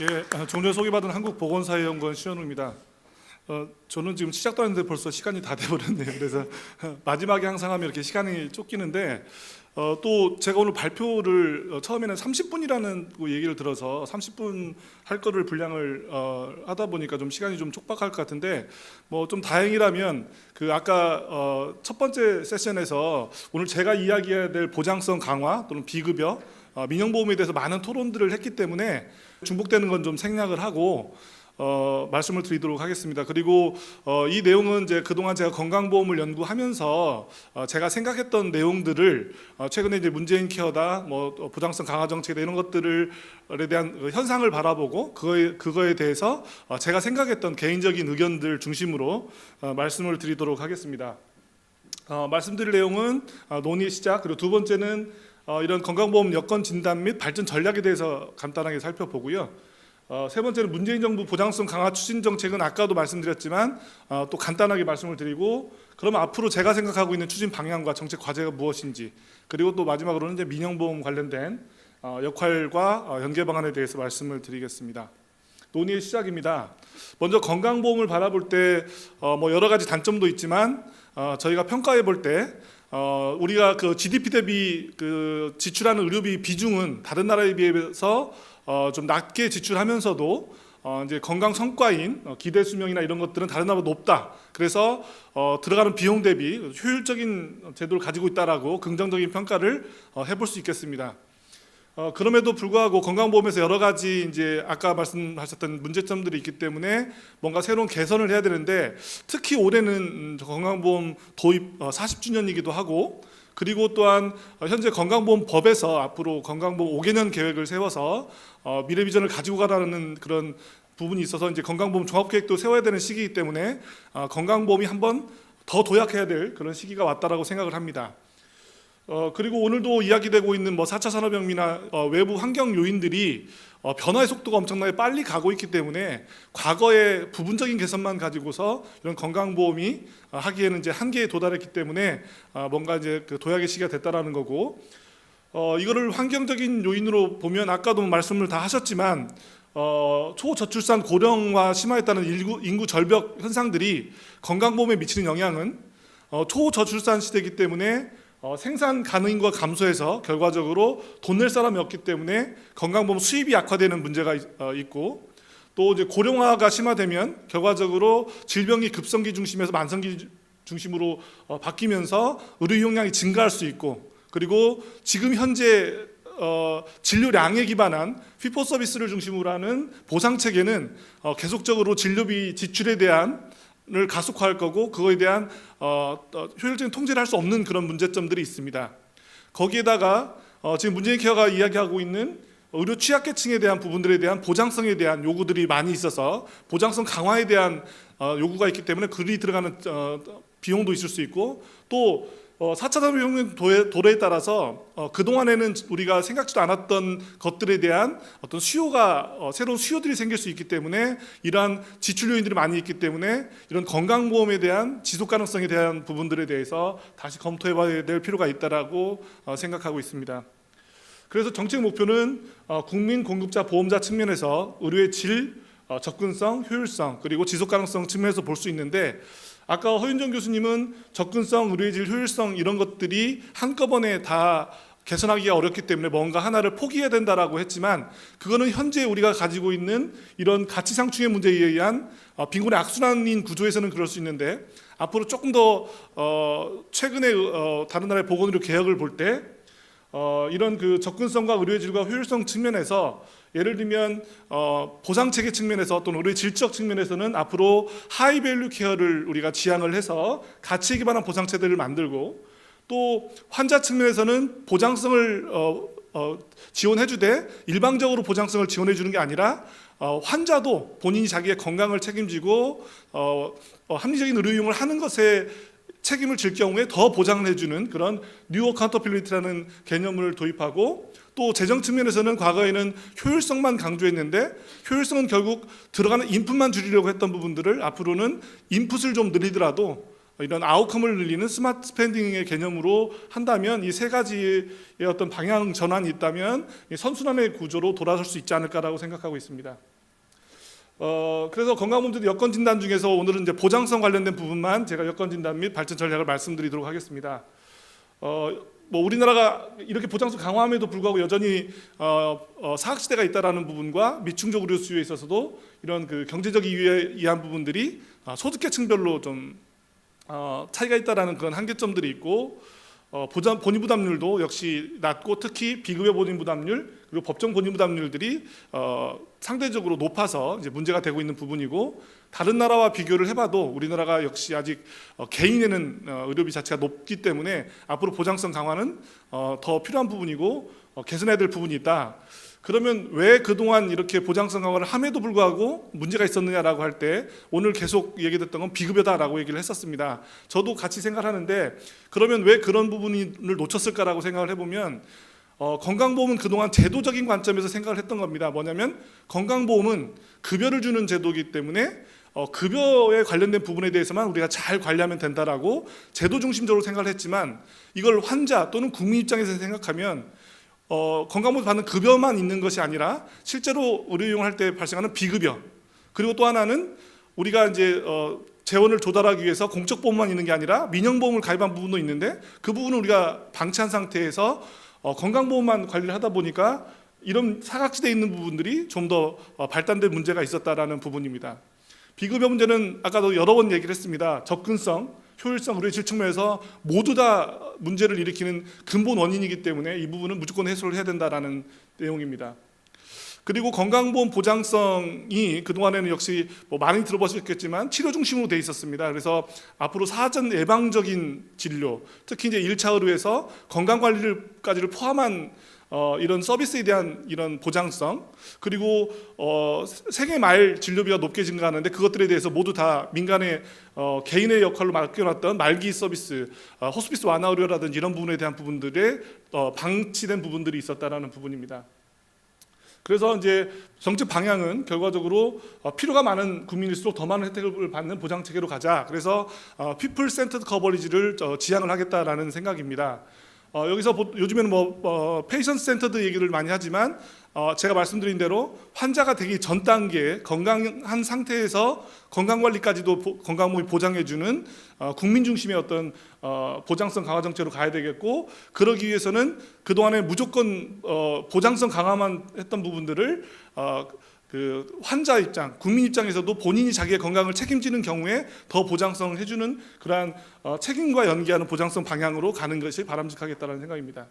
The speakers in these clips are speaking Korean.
예, 어, 종전 소개받은 한국보건사회연구원 신현우입니다. 어, 저는 지금 시작도 안 했는데 벌써 시간이 다 돼버렸네요. 그래서 마지막에 항상 하면 이렇게 시간이 쫓기는데 어, 또 제가 오늘 발표를 어, 처음에는 30분이라는 그 얘기를 들어서 30분 할 거를 분량을 어, 하다 보니까 좀 시간이 좀 촉박할 것 같은데 뭐 좀 다행이라면 그 아까 어, 첫 번째 세션에서 오늘 제가 이야기해야 될 보장성 강화 또는 비급여 어, 민영보험에 대해서 많은 토론들을 했기 때문에 중복되는 건 좀 생략을 하고 어, 말씀을 드리도록 하겠습니다. 그리고 어, 이 내용은 이제 그동안 제가 건강보험을 연구하면서 어, 제가 생각했던 내용들을 어, 최근에 이제 문재인 케어다, 뭐 어, 보장성 강화 정책이다 이런 것들을에 대한 그 현상을 바라보고 그거에 그거에 대해서 어, 제가 생각했던 개인적인 의견들 중심으로 어, 말씀을 드리도록 하겠습니다. 어, 말씀드릴 내용은 어, 논의 시작 그리고 두 번째는 어, 이런 건강보험 여건 진단 및 발전 전략에 대해서 간단하게 살펴보고요. 어, 세 번째는 문재인 정부 보장성 강화 추진 정책은 아까도 말씀드렸지만 어, 또 간단하게 말씀을 드리고 그러면 앞으로 제가 생각하고 있는 추진 방향과 정책 과제가 무엇인지 그리고 또 마지막으로는 이제 민영보험 관련된 어, 역할과 어, 연계 방안에 대해서 말씀을 드리겠습니다. 논의의 시작입니다. 먼저 건강보험을 바라볼 때뭐 여러 가지 단점도 있지만 어, 저희가 평가해 볼때 어, 우리가 그 GDP 대비 그 지출하는 의료비 비중은 다른 나라에 비해서 어, 좀 낮게 지출하면서도 어, 이제 건강 성과인 어, 기대 수명이나 이런 것들은 다른 나라보다 높다. 그래서 어, 들어가는 비용 대비 효율적인 제도를 가지고 있다라고 긍정적인 평가를 어, 해볼 수 있겠습니다. 어, 그럼에도 불구하고 건강보험에서 여러 가지 이제 아까 말씀하셨던 문제점들이 있기 때문에 뭔가 새로운 개선을 해야 되는데 특히 올해는 음, 저 건강보험 도입 어, 40주년이기도 하고 그리고 또한 어, 현재 건강보험법에서 앞으로 건강보험 5개년 계획을 세워서 어, 미래 비전을 가지고 가라는 그런 부분이 있어서 이제 건강보험 종합계획도 세워야 되는 시기이기 때문에 어, 건강보험이 한번 더 도약해야 될 그런 시기가 왔다라고 생각을 합니다. 어, 그리고 오늘도 이야기되고 있는 뭐 4차 산업혁명이나 어, 외부 환경 요인들이 어, 변화의 속도가 엄청나게 빨리 가고 있기 때문에 과거의 부분적인 개선만 가지고서 이런 건강보험이 어, 하기에는 이제 한계에 도달했기 때문에 어, 뭔가 이제 그 도약의 시기가 됐다라는 거고 어, 이거를 환경적인 요인으로 보면 아까도 말씀을 다 하셨지만 어, 초저출산 고령화 심화했다는 인구, 인구 절벽 현상들이 건강보험에 미치는 영향은 어, 초저출산 시대이기 때문에 어, 생산 가능인과 감소해서 결과적으로 돈 낼 사람이 없기 때문에 건강보험 수입이 약화되는 문제가 있, 어, 있고 또 이제 고령화가 심화되면 결과적으로 질병이 급성기 중심에서 만성기 중심으로 어, 바뀌면서 의료 이용량이 증가할 수 있고 그리고 지금 현재 어, 진료량에 기반한 피포 서비스를 중심으로 하는 보상 체계는 어, 계속적으로 진료비 지출에 대한 을 가속화할 거고 그거에 대한 어, 어, 효율적인 통제를 할 수 없는 그런 문제점들이 있습니다. 거기에다가 어, 지금 문재인 케어가 이야기하고 있는 의료 취약계층에 대한 부분들에 대한 보장성에 대한 요구들이 많이 있어서 보장성 강화에 대한 어, 요구가 있기 때문에 그리 들어가는 어, 비용도 있을 수 있고 또 어, 4차 산업혁명 도래에 따라서 어, 그동안에는 우리가 생각지도 않았던 것들에 대한 어떤 수요가 어, 새로운 수요들이 생길 수 있기 때문에 이러한 지출 요인들이 많이 있기 때문에 이런 건강보험에 대한 지속 가능성에 대한 부분들에 대해서 다시 검토해 봐야 될 필요가 있다라고 어, 생각하고 있습니다. 그래서 정책 목표는 어, 국민 공급자 보험자 측면에서 의료의 질, 어, 접근성, 효율성 그리고 지속 가능성 측면에서 볼 수 있는데 아까 허윤정 교수님은 접근성, 의료의 질, 효율성 이런 것들이 한꺼번에 다 개선하기가 어렵기 때문에 뭔가 하나를 포기해야 된다라고 했지만 그거는 현재 우리가 가지고 있는 이런 가치 상충의 문제에 의한 어, 빈곤의 악순환인 구조에서는 그럴 수 있는데 앞으로 조금 더 어, 최근에 어, 다른 나라의 보건의료 개혁을 볼때 어, 이런 그 접근성과 의료의 질과 효율성 측면에서 예를 들면 어, 보상 체계 측면에서 또는 의료의 질적 측면에서는 앞으로 하이 밸류 케어를 우리가 지향을 해서 가치에 기반한 보상 체제를 만들고 또 환자 측면에서는 보장성을 어, 어, 지원해주되 일방적으로 보장성을 지원해주는 게 아니라 어, 환자도 본인이 자기의 건강을 책임지고 어, 어, 합리적인 의료 이용을 하는 것에 책임을 질 경우에 더 보장을 해주는 그런 뉴 어 카운터빌리티라는 개념을 도입하고 또 재정 측면에서는 과거에는 효율성만 강조했는데 효율성은 결국 들어가는 인풋만 줄이려고 했던 부분들을 앞으로는 인풋을 좀 늘리더라도 이런 아웃컴을 늘리는 스마트 스pen딩의 개념으로 한다면 이 세 가지의 어떤 방향 전환이 있다면 이 선순환의 구조로 돌아설 수 있지 않을까라고 생각하고 있습니다. 어, 그래서 건강보험제도 여건 진단 중에서 오늘은 이제 보장성 관련된 부분만 제가 여건 진단 및 발전 전략을 말씀드리도록 하겠습니다. 어, 뭐 우리나라가 이렇게 보장성 강화함에도 불구하고 여전히 어, 어, 사학 시대가 있다라는 부분과 미충족 의료 수요에 있어서도 이런 그 경제적 이유에 의한 부분들이 아, 소득계층별로 좀 어, 차이가 있다라는 그런 한계점들이 있고 어, 보장 본인 부담률도 역시 낮고 특히 비급여 본인 부담률 그리고 법정 본인 부담률들이 어, 상대적으로 높아서 이제 문제가 되고 있는 부분이고 다른 나라와 비교를 해봐도 우리나라가 역시 아직 어, 개인에는 어, 의료비 자체가 높기 때문에 앞으로 보장성 강화는 어, 더 필요한 부분이고 어, 개선해야 될 부분이 있다. 그러면 왜 그동안 이렇게 보장성 강화를 함에도 불구하고 문제가 있었느냐라고 할 때 오늘 계속 얘기됐던 건 비급여다라고 얘기를 했었습니다. 저도 같이 생각하는데 그러면 왜 그런 부분을 놓쳤을까라고 생각을 해보면 어, 건강보험은 그동안 제도적인 관점에서 생각을 했던 겁니다. 뭐냐면 건강보험은 급여를 주는 제도이기 때문에 어, 급여에 관련된 부분에 대해서만 우리가 잘 관리하면 된다라고 제도 중심적으로 생각을 했지만 이걸 환자 또는 국민 입장에서 생각하면 어, 건강보험 받는 급여만 있는 것이 아니라 실제로 의료 이용할 때 발생하는 비급여 그리고 또 하나는 우리가 이제 어, 재원을 조달하기 위해서 공적 보험만 있는 게 아니라 민영 보험을 가입한 부분도 있는데 그 부분을 우리가 방치한 상태에서 어, 건강보험만 관리를 하다 보니까 이런 사각지대에 있는 부분들이 좀더 어, 발단된 문제가 있었다라는 부분입니다. 비급여 문제는 아까도 여러 번 얘기를 했습니다. 접근성, 효율성, 질 측면에서 모두 다 문제를 일으키는 근본 원인이기 때문에 이 부분은 무조건 해소를 해야 된다라는 내용입니다. 그리고 건강보험 보장성이 그동안에는 역시 뭐 많이 들어보셨겠지만 치료 중심으로 돼 있었습니다. 그래서 앞으로 사전 예방적인 진료, 특히 이제 1차 의료에서 건강 관리를까지를 포함한 어, 이런 서비스에 대한 이런 보장성 그리고 어, 생애 말 진료비가 높게 증가하는데 그것들에 대해서 모두 다 민간의 어, 개인의 역할로 맡겨놨던 말기 서비스, 어, 호스피스 완화 의료라든지 이런 부분에 대한 부분들에 어, 방치된 부분들이 있었다라는 부분입니다. 그래서 이제 정책 방향은 결과적으로 어, 필요가 많은 국민일수록 더 많은 혜택을 받는 보장 체계로 가자. 그래서 피플 센터드 커버리지를 어, 지향을 하겠다라는 생각입니다. 어, 여기서 보, 요즘에는 뭐 어, 페이션트 센터드 얘기를 많이 하지만 어, 제가 말씀드린 대로 환자가 되기 전 단계에 건강한 상태에서 건강 관리까지도 보, 건강보험이 보장해주는 어, 국민 중심의 어떤 어, 보장성 강화 정책으로 가야 되겠고 그러기 위해서는 그 동안에 무조건 어, 보장성 강화만 했던 부분들을 어, 그 환자 입장, 국민 입장에서도 본인이 자기의 건강을 책임지는 경우에 더 보장성 해주는 그러한 어, 책임과 연계하는 보장성 방향으로 가는 것이 바람직하겠다는 생각입니다.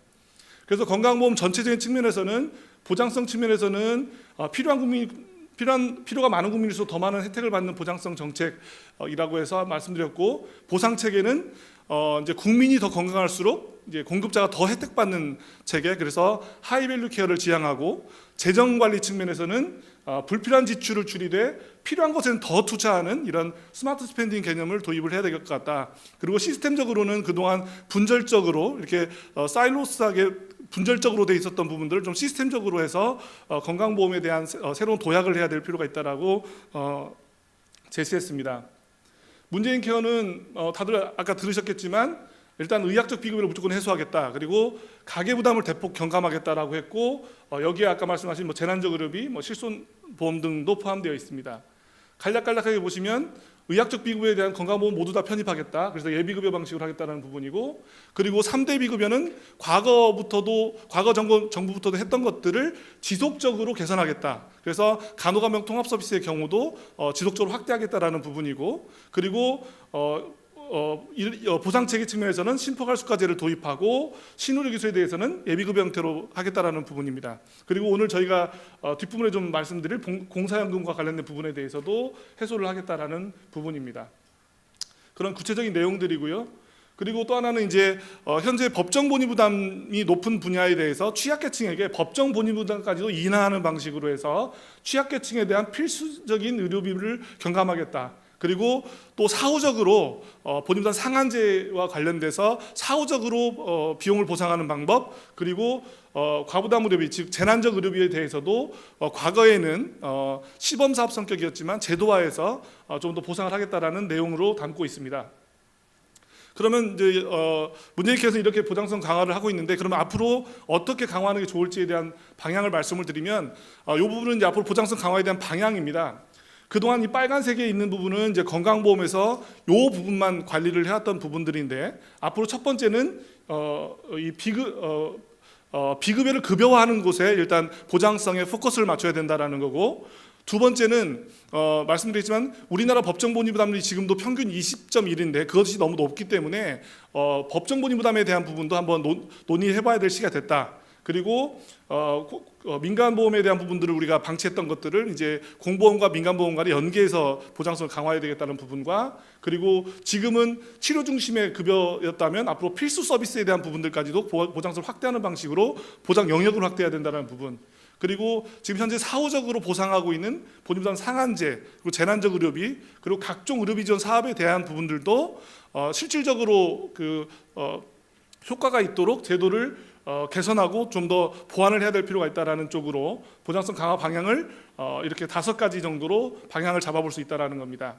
그래서 건강보험 전체적인 측면에서는 보장성 측면에서는 어, 필요한 국민 필요한 필요가 많은 국민일수록 더 많은 혜택을 받는 보장성 정책이라고 해서 말씀드렸고 보상 체계는 어 이제 국민이 더 건강할수록 이제 공급자가 더 혜택받는 체계 그래서 하이밸류 케어를 지향하고 재정 관리 측면에서는 어, 불필요한 지출을 줄이되 필요한 것에는 더 투자하는 이런 스마트 스펜딩 개념을 도입을 해야 될 것 같다. 그리고 시스템적으로는 그동안 분절적으로 이렇게 어, 사일로스하게 분절적으로 돼 있었던 부분들을 좀 시스템적으로 해서 어, 건강보험에 대한 새- 어, 새로운 도약을 해야 될 필요가 있다라고 어, 제시했습니다. 문재인 케어는 어, 다들 아까 들으셨겠지만 일단 의학적 비급여를 무조건 해소하겠다. 그리고 가계 부담을 대폭 경감하겠다라고 했고 어, 여기에 아까 말씀하신 뭐 재난적 의료비, 뭐 실손 보험 등도 포함되어 있습니다. 간략간략하게 보시면 의학적 비급여에 대한 건강보험 모두 다 편입하겠다. 그래서 예비급여 방식으로 하겠다는 부분이고 그리고 3대 비급여는 과거부터도 과거 정부, 정부부터도 했던 것들을 지속적으로 개선하겠다. 그래서 간호감염 통합 서비스의 경우도 어, 지속적으로 확대하겠다라는 부분이고 그리고 어, 어, 이- 어, 보상체계 측면에서는 심포갈수가제를 도입하고 신의료 기술에 대해서는 예비급여 형태로 하겠다라는 부분입니다. 그리고 오늘 저희가 어, 뒷부분에 좀 말씀드릴 봉- 공사연금과 관련된 부분에 대해서도 해소를 하겠다라는 부분입니다. 그런 구체적인 내용들이고요. 그리고 또 하나는 이제 어, 현재 법정 본의 부담이 높은 분야에 대해서 취약계층에게 법정 본의 부담까지도 인하하는 방식으로 해서 취약계층에 대한 필수적인 의료비를 경감하겠다. 그리고 또 사후적으로 어, 본인부담 상한제와 관련돼서 사후적으로 어, 비용을 보상하는 방법 그리고 어, 과부담 의료비 즉 재난적 의료비에 대해서도 어, 과거에는 어, 시범 사업 성격이었지만 제도화해서 어, 좀더 보상을 하겠다라는 내용으로 담고 있습니다. 그러면 이제 어, 문재인께서 이렇게 보장성 강화를 하고 있는데 그러면 앞으로 어떻게 강화하는 게 좋을지에 대한 방향을 말씀을 드리면 어, 이 부분은 이제 앞으로 보장성 강화에 대한 방향입니다. 그동안 이 빨간색에 있는 부분은 이제 건강보험에서 요 부분만 관리를 해왔던 부분들인데 앞으로 첫 번째는 어, 이 비급 어, 어, 비급여를 급여화하는 곳에 일단 보장성에 포커스를 맞춰야 된다라는 거고 두 번째는 어, 말씀드렸지만 우리나라 법정 본위 부담률이 지금도 평균 20.1인데 그것이 너무 높기 때문에 어, 법정 본위 부담에 대한 부분도 한번 논, 논의해봐야 될 시기가 됐다. 그리고 어, 고- 어, 민간 보험에 대한 부분들을 우리가 방치했던 것들을 이제 공보험과 민간 보험과를 연계해서 보장성을 강화해야 되겠다는 부분과 그리고 지금은 치료 중심의 급여였다면 앞으로 필수 서비스에 대한 부분들까지도 보- 보장성을 확대하는 방식으로 보장 영역을 확대해야 된다는 부분. 그리고 지금 현재 사후적으로 보상하고 있는 본인부담 상한제 그리고 재난적 의료비 그리고 각종 의료비 지원 사업에 대한 부분들도 어, 실질적으로 그 어, 효과가 있도록 제도를 어, 개선하고 좀 더 보완을 해야 될 필요가 있다라는 쪽으로 보장성 강화 방향을 어, 이렇게 다섯 가지 정도로 방향을 잡아볼 수 있다라는 겁니다.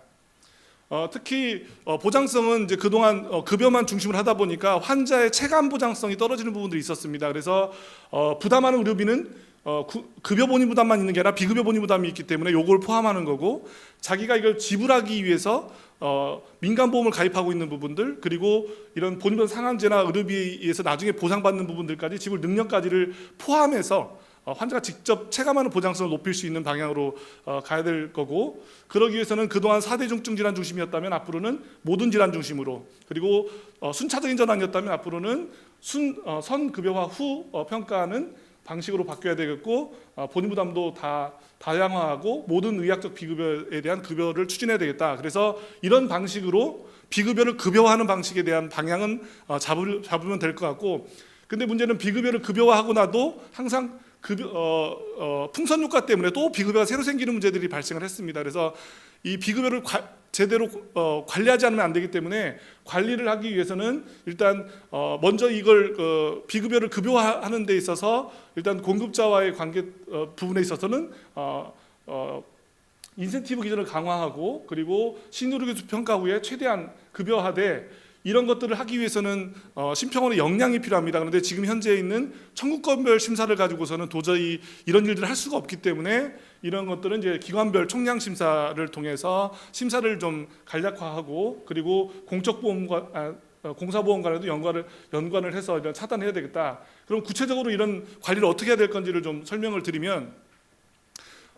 어, 특히 어, 보장성은 이제 그동안 어, 급여만 중심을 하다 보니까 환자의 체감 보장성이 떨어지는 부분들이 있었습니다. 그래서 어, 부담하는 의료비는 급여 본인 부담만 있는 게 아니라 비급여 본인 부담이 있기 때문에 요걸 포함하는 거고 자기가 이걸 지불하기 위해서 어, 민간 보험을 가입하고 있는 부분들 그리고 이런 부담 상한제나 의료비에서 나중에 보상받는 부분들까지 지불 능력까지를 포함해서 어, 환자가 직접 체감하는 보장성을 높일 수 있는 방향으로 어, 가야 될 거고 그러기 위해서는 그동안 4대 중증 질환 중심이었다면 앞으로는 모든 질환 중심으로 그리고 어, 순차적인 전환이었다면 앞으로는 순 어, 선급여화 후 어, 평가하는 방식으로 바뀌어야 되겠고 어, 본인 부담도 다 다양화하고 모든 의학적 비급여에 대한 급여를 추진해야 되겠다. 그래서 이런 방식으로 비급여를 급여화하는 방식에 대한 방향은 어, 잡으면 될 것 같고 근데 문제는 비급여를 급여화하고 나도 항상 급여, 어, 어, 풍선 효과 때문에 또 비급여가 새로 생기는 문제들이 발생을 했습니다. 그래서 이 비급여를 과- 제대로 어, 관리하지 않으면 안 되기 때문에 관리를 하기 위해서는 일단 어, 먼저 이걸 어, 비급여를 급여화하는 데 있어서 일단 공급자와의 관계 어, 부분에 있어서는 어, 어, 인센티브 기준을 강화하고 그리고 신의료기술 평가 후에 최대한 급여하되 이런 것들을 하기 위해서는 어, 심평원의 역량이 필요합니다. 그런데 지금 현재 있는 청구권별 심사를 가지고서는 도저히 이런 일들을 할 수가 없기 때문에 이런 것들은 이제 기관별 총량 심사를 통해서 심사를 좀 간략화하고 그리고 공적 보험과 아, 어, 공사보험과도 연관을 연관을 해서 이런 차단해야 되겠다. 그럼 구체적으로 이런 관리를 어떻게 해야 될 건지를 좀 설명을 드리면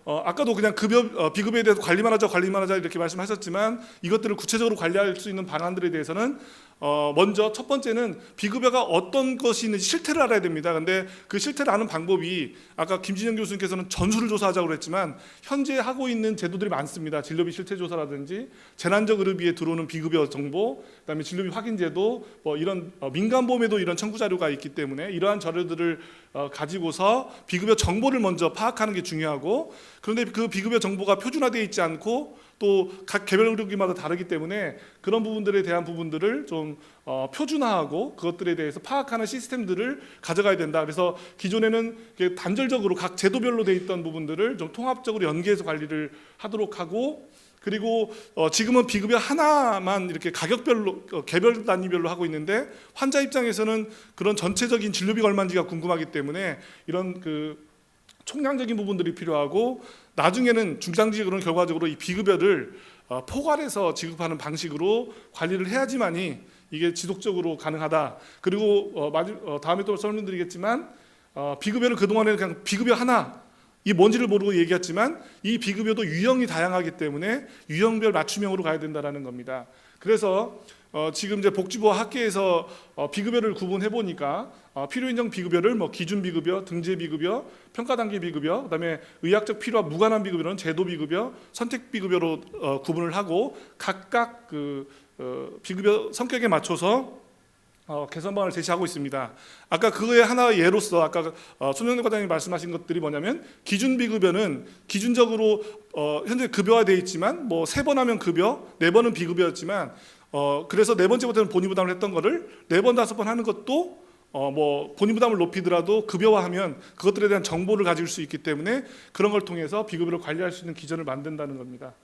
어, 아까도 그냥 급여 어, 비급여에 대해서 관리만 하자 관리만 하자 이렇게 말씀하셨지만 이것들을 구체적으로 관리할 수 있는 방안들에 대해서는 어, 먼저 첫 번째는 비급여가 어떤 것이 있는지 실태를 알아야 됩니다. 근데 그 실태를 아는 방법이 아까 김진영 교수님께서는 전수를 조사하자고 그랬지만 현재 하고 있는 제도들이 많습니다. 진료비 실태 조사라든지 재난적 의료비에 들어오는 비급여 정보, 그다음에 진료비 확인 제도 뭐 이런 어, 민간 보험에도 이런 청구 자료가 있기 때문에 이러한 자료들을 어, 가지고서 비급여 정보를 먼저 파악하는 게 중요하고 그런데 그 비급여 정보가 표준화되어 있지 않고 또 각 개별 의료기마다 다르기 때문에 그런 부분들에 대한 부분들을 좀 어, 표준화하고 그것들에 대해서 파악하는 시스템들을 가져가야 된다. 그래서 기존에는 단절적으로 각 제도별로 돼 있던 부분들을 좀 통합적으로 연계해서 관리를 하도록 하고 그리고 어, 지금은 비급여 하나만 이렇게 가격별로 어, 개별 단위별로 하고 있는데 환자 입장에서는 그런 전체적인 진료비가 얼마인지가 궁금하기 때문에 이런 그 총량적인 부분들이 필요하고 나중에는 중장기적으로는 결과적으로 이 비급여를 어, 포괄해서 지급하는 방식으로 관리를 해야지만이 이게 지속적으로 가능하다. 그리고 어, 어, 다음에 또 설명드리겠지만 어, 비급여를 그동안에는 그냥 비급여 하나 이 뭔지를 모르고 얘기했지만 이 비급여도 유형이 다양하기 때문에 유형별 맞춤형으로 가야 된다라는 겁니다. 그래서 어, 지금 이제 복지부 학계에서 어, 비급여를 구분해 보니까 어, 필요인정 비급여를 뭐 기준 비급여, 등재 비급여, 평가 단계 비급여, 그다음에 의학적 필요와 무관한 비급여는 제도 비급여, 선택 비급여로 어, 구분을 하고 각각 그 어, 비급여 성격에 맞춰서 어, 개선 방안을 제시하고 있습니다. 아까 그거의 하나 예로서 아까 어, 손영래 과장님 말씀하신 것들이 뭐냐면 기준 비급여는 기준적으로 어, 현재 급여화돼 있지만 뭐 세 번 하면 급여, 네 번은 비급여였지만 어, 그래서 네 번째부터는 본인 부담을 했던 거를 네 번 다섯 번 하는 것도 어, 뭐 본인 부담을 높이더라도 급여화하면 그것들에 대한 정보를 가질 수 있기 때문에 그런 걸 통해서 비급여를 관리할 수 있는 기준을 만든다는 겁니다.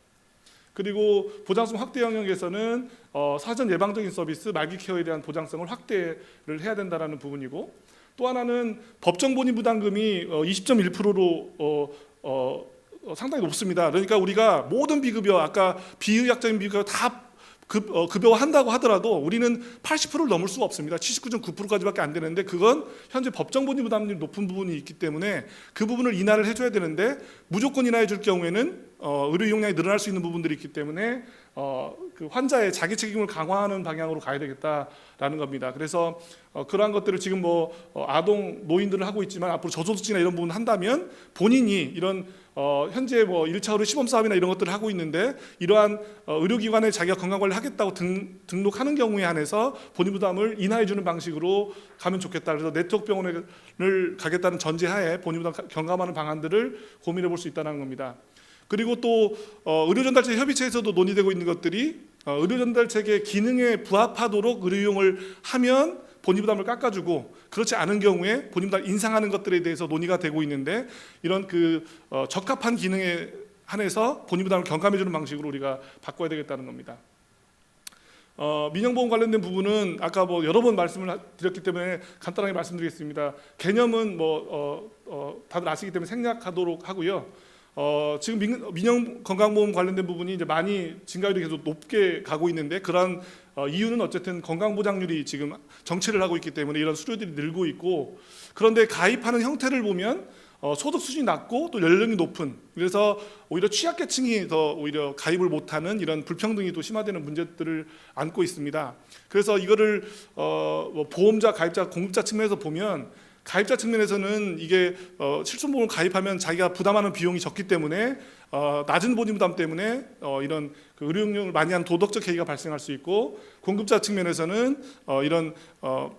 그리고 보장성 확대 영역에서는 어, 사전 예방적인 서비스 말기 케어에 대한 보장성을 확대를 해야 된다라는 부분이고 또 하나는 법정 본인 부담금이 어, 20.1%로 어, 어, 어, 상당히 높습니다. 그러니까 우리가 모든 비급여 아까 비의학적인 비급여 다 급, 어, 급여화한다고 하더라도 우리는 80%를 넘을 수가 없습니다. 79.9%까지밖에 안 되는데 그건 현재 법정 본인 부담률 이 높은 부분이 있기 때문에 그 부분을 인하를 해줘야 되는데 무조건 인하해 줄 경우에는 어, 의료 이용량이 늘어날 수 있는 부분들이 있기 때문에 어, 그 환자의 자기 책임을 강화하는 방향으로 가야 되겠다라는 겁니다. 그래서 어, 그러한 것들을 지금 뭐 어, 아동 노인들을 하고 있지만 앞으로 저소득층이나 이런 부분 한다면 본인이 이런 어, 현재 뭐 1차 의료 시범 사업이나 이런 것들을 하고 있는데 이러한 어, 의료기관에 자기가 건강관리 하겠다고 등, 등록하는 경우에 한해서 본인 부담을 인하해 주는 방식으로 가면 좋겠다. 그래서 네트워크 병원을 가겠다는 전제하에 본인 부담 경감하는 방안들을 고민해 볼 수 있다는 겁니다. 그리고 또 어, 의료전달체 협의체에서도 논의되고 있는 것들이 어, 의료전달체계 기능에 부합하도록 의료용을 하면 본인 부담을 깎아주고 그렇지 않은 경우에 본인 부담 인상하는 것들에 대해서 논의가 되고 있는데 이런 그 어, 적합한 기능에 한해서 본인 부담을 경감해주는 방식으로 우리가 바꿔야 되겠다는 겁니다. 어, 민영보험 관련된 부분은 아까 뭐 여러 번 말씀을 하- 드렸기 때문에 간단하게 말씀드리겠습니다. 개념은 뭐 어, 어, 다들 아시기 때문에 생략하도록 하고요. 어, 지금 민, 민영 건강보험 관련된 부분이 이제 많이 증가율이 계속 높게 가고 있는데 그러한 어, 이유는 어쨌든 건강보장률이 지금 정체를 하고 있기 때문에 이런 수료들이 늘고 있고 그런데 가입하는 형태를 보면 어, 소득 수준이 낮고 또 연령이 높은 그래서 오히려 취약계층이 더 오히려 가입을 못하는 이런 불평등이 또 심화되는 문제들을 안고 있습니다. 그래서 이거를 어, 뭐 보험자, 가입자, 공급자 측면에서 보면 가입자 측면에서는 이게 어, 실손보험을 가입하면 자기가 부담하는 비용이 적기 때문에 어, 낮은 본인 부담 때문에 어, 이런 그 의료용을 많이 한 도덕적 해이가 발생할 수 있고 공급자 측면에서는 어, 이런 어,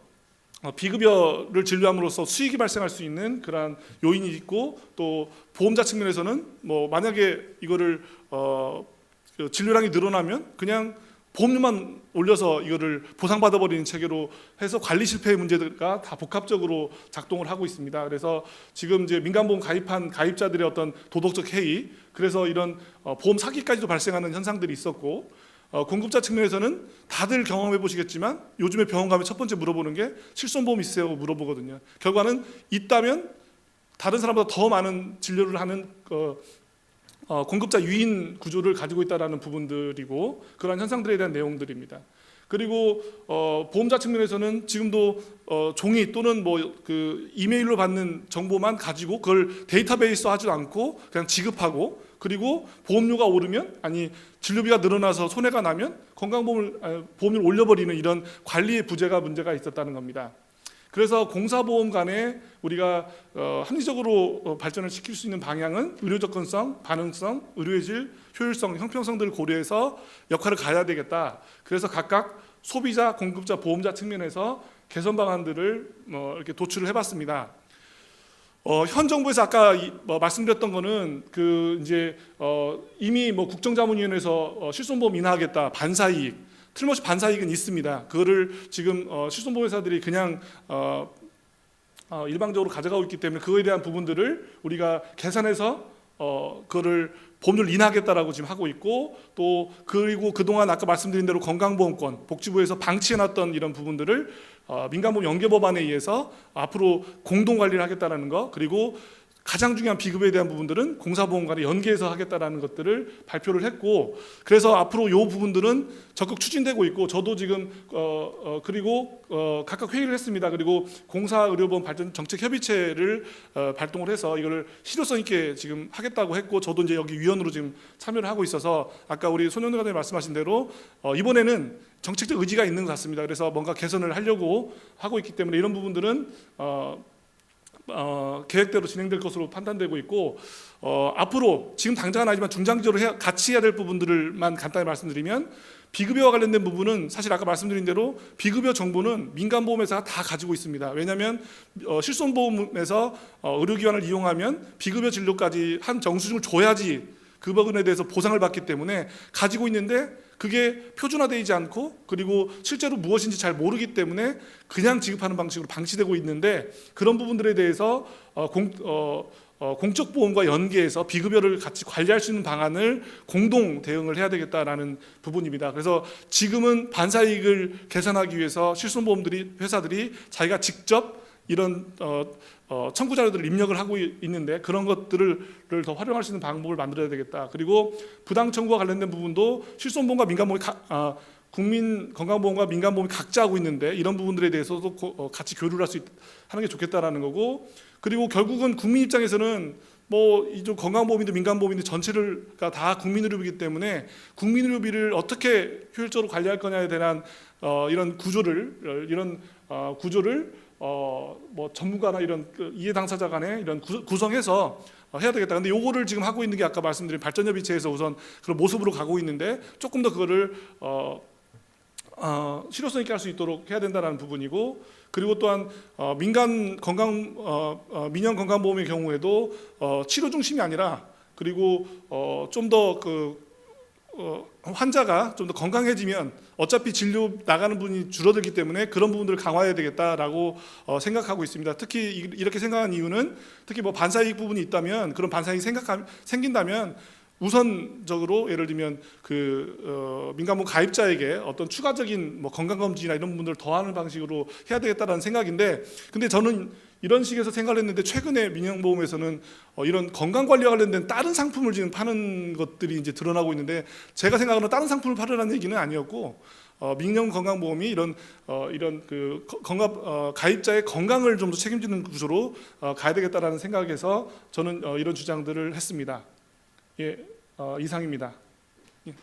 어, 비급여를 진료함으로써 수익이 발생할 수 있는 그러한 요인이 있고 또 보험자 측면에서는 뭐 만약에 이거를 어, 그 진료량이 늘어나면 그냥 보험료만 올려서 이거를 보상받아 버리는 체계로 해서 관리 실패의 문제가 다 복합적으로 작동을 하고 있습니다. 그래서 지금 이제 민간보험 가입한 가입자들의 어떤 도덕적 해이 그래서 이런 어, 보험 사기까지도 발생하는 현상들이 있었고 어, 공급자 측면에서는 다들 경험해 보시겠지만 요즘에 병원 가면 첫 번째 물어보는 게 실손보험? 하고 물어보거든요. 결과는 있다면 다른 사람보다 더 많은 진료를 하는 어, 어, 공급자 유인 구조를 가지고 있다라는 부분들이고 그러한 현상들에 대한 내용들입니다. 그리고 어, 보험자 측면에서는 지금도 어, 종이 또는 뭐 그 이메일로 받는 정보만 가지고 그걸 데이터베이스 하지 않고 그냥 지급하고 그리고 보험료가 오르면 아니 진료비가 늘어나서 손해가 나면 건강보험을 아, 보험료를 올려버리는 이런 관리의 부재가 문제가 있었다는 겁니다. 그래서 공사보험 간에 우리가 어, 합리적으로 어, 발전을 시킬 수 있는 방향은 의료 접근성, 반응성, 의료의 질, 효율성, 형평성들을 고려해서 역할을 가야 되겠다. 그래서 각각 소비자, 공급자, 보험자 측면에서 개선 방안들을 뭐 이렇게 도출을 해봤습니다. 어, 현 정부에서 아까 이, 뭐 말씀드렸던 거는 그 이제 어, 이미 뭐 국정자문위원회에서 어, 실손보험 인하하겠다 반사이익 틀림없이 반사이익은 있습니다. 그거를 지금 어, 실손보험회사들이 그냥 어, 어, 일방적으로 가져가고 있기 때문에 그거에 대한 부분들을 우리가 계산해서 어, 그거를 보험료를 인하하겠다라고 지금 하고 있고 또 그리고 그동안 아까 말씀드린 대로 건강보험권 복지부에서 방치해놨던 이런 부분들을 어, 민간보험 연계 법안에 의해서 앞으로 공동 관리를 하겠다라는 거 그리고 가장 중요한 비급에 대한 부분들은 공사보험과는 연계해서 하겠다라는 것들을 발표를 했고 그래서 앞으로 요 부분들은 적극 추진되고 있고 저도 지금 어, 어 그리고 어 각각 회의를 했습니다. 그리고 공사 의료보험 발전 정책 협의체를 어, 발동을 해서 이거를 실효성 있게 지금 하겠다고 했고 저도 이제 여기 위원으로 지금 참여를 하고 있어서 아까 우리 손현우 과장님 말씀하신 대로 어, 이번에는 정책적 의지가 있는 것 같습니다. 그래서 뭔가 개선을 하려고 하고 있기 때문에 이런 부분들은 어, 어, 계획대로 진행될 것으로 판단되고 있고 어, 앞으로 지금 당장은 아니지만 중장기적으로 해야, 같이 해야 될 부분들을만 간단히 말씀드리면 비급여와 관련된 부분은 사실 아까 말씀드린 대로 비급여 정보는 민간보험회사가 다 가지고 있습니다. 왜냐하면 어, 실손보험에서 어, 의료기관을 이용하면 비급여 진료까지 한 정수준을 줘야지 그 부분에 대해서 보상을 받기 때문에 가지고 있는데 그게 표준화되지 않고 그리고 실제로 무엇인지 잘 모르기 때문에 그냥 지급하는 방식으로 방치되고 있는데 그런 부분들에 대해서 어, 공, 어, 어, 공적 보험과 연계해서 비급여를 같이 관리할 수 있는 방안을 공동 대응을 해야 되겠다라는 부분입니다. 그래서 지금은 반사이익을 계산하기 위해서 실손보험들이 회사들이 자기가 직접 이런 어, 어, 청구 자료들을 입력을 하고 이- 있는데 그런 것들을 를더 활용할 수 있는 방법을 만들어야 되겠다. 그리고 부당 청구와 관련된 부분도 실손보험과 민간보험이 가, 아, 국민 건강보험과 민간보험이 각자 하고 있는데 이런 부분들에 대해서도 고- 어, 같이 교류를 할 수 하는 게 좋겠다라는 거고 그리고 결국은 국민 입장에서는 뭐 이쪽 건강보험이든 민간보험이든 전체를가 다 국민의료비이기 때문에 국민의료비를 어떻게 효율적으로 관리할 거냐에 대한 어, 이런 구조를 어, 이런 어, 구조를 어, 뭐 전문가나 이런 그 이해 당사자 간에 이런 구, 구성해서 어, 해야 되겠다. 근데 요거를 지금 하고 있는 게 아까 말씀드린 발전협의체에서 우선 그런 모습으로 가고 있는데 조금 더 그거를 어, 어, 실효성 있게 할 수 있도록 해야 된다는 부분이고 그리고 또한 어, 민간 건강 어, 어, 민영 건강보험의 경우에도 어, 치료 중심이 아니라 그리고 어, 좀더그 어, 환자가 좀 더 건강해지면 어차피 진료 나가는 분이 줄어들기 때문에 그런 부분들을 강화해야 되겠다라고 어, 생각하고 있습니다. 특히 이- 이렇게 생각한 이유는 특히 뭐 반사이익 부분이 있다면 그런 반사이익 생각 생긴다면 우선적으로 예를 들면 그 어, 민간보험 가입자에게 어떤 추가적인 뭐 건강검진이나 이런 부분들을 더하는 방식으로 해야 되겠다라는 생각인데 근데 저는 이런 식에서 생각을 했는데 최근에 민영보험에서는 어, 이런 건강관리와 관련된 다른 상품을 지금 파는 것들이 이제 드러나고 있는데 제가 생각하는 다른 상품을 팔으라는 얘기는 아니었고 어, 민영 건강보험이 이런 어, 이런 그 거- 건강 어, 가입자의 건강을 좀 더 책임지는 구조로 어, 가야 되겠다라는 생각에서 저는 어, 이런 주장들을 했습니다. 예, 어, 이상입니다. 예.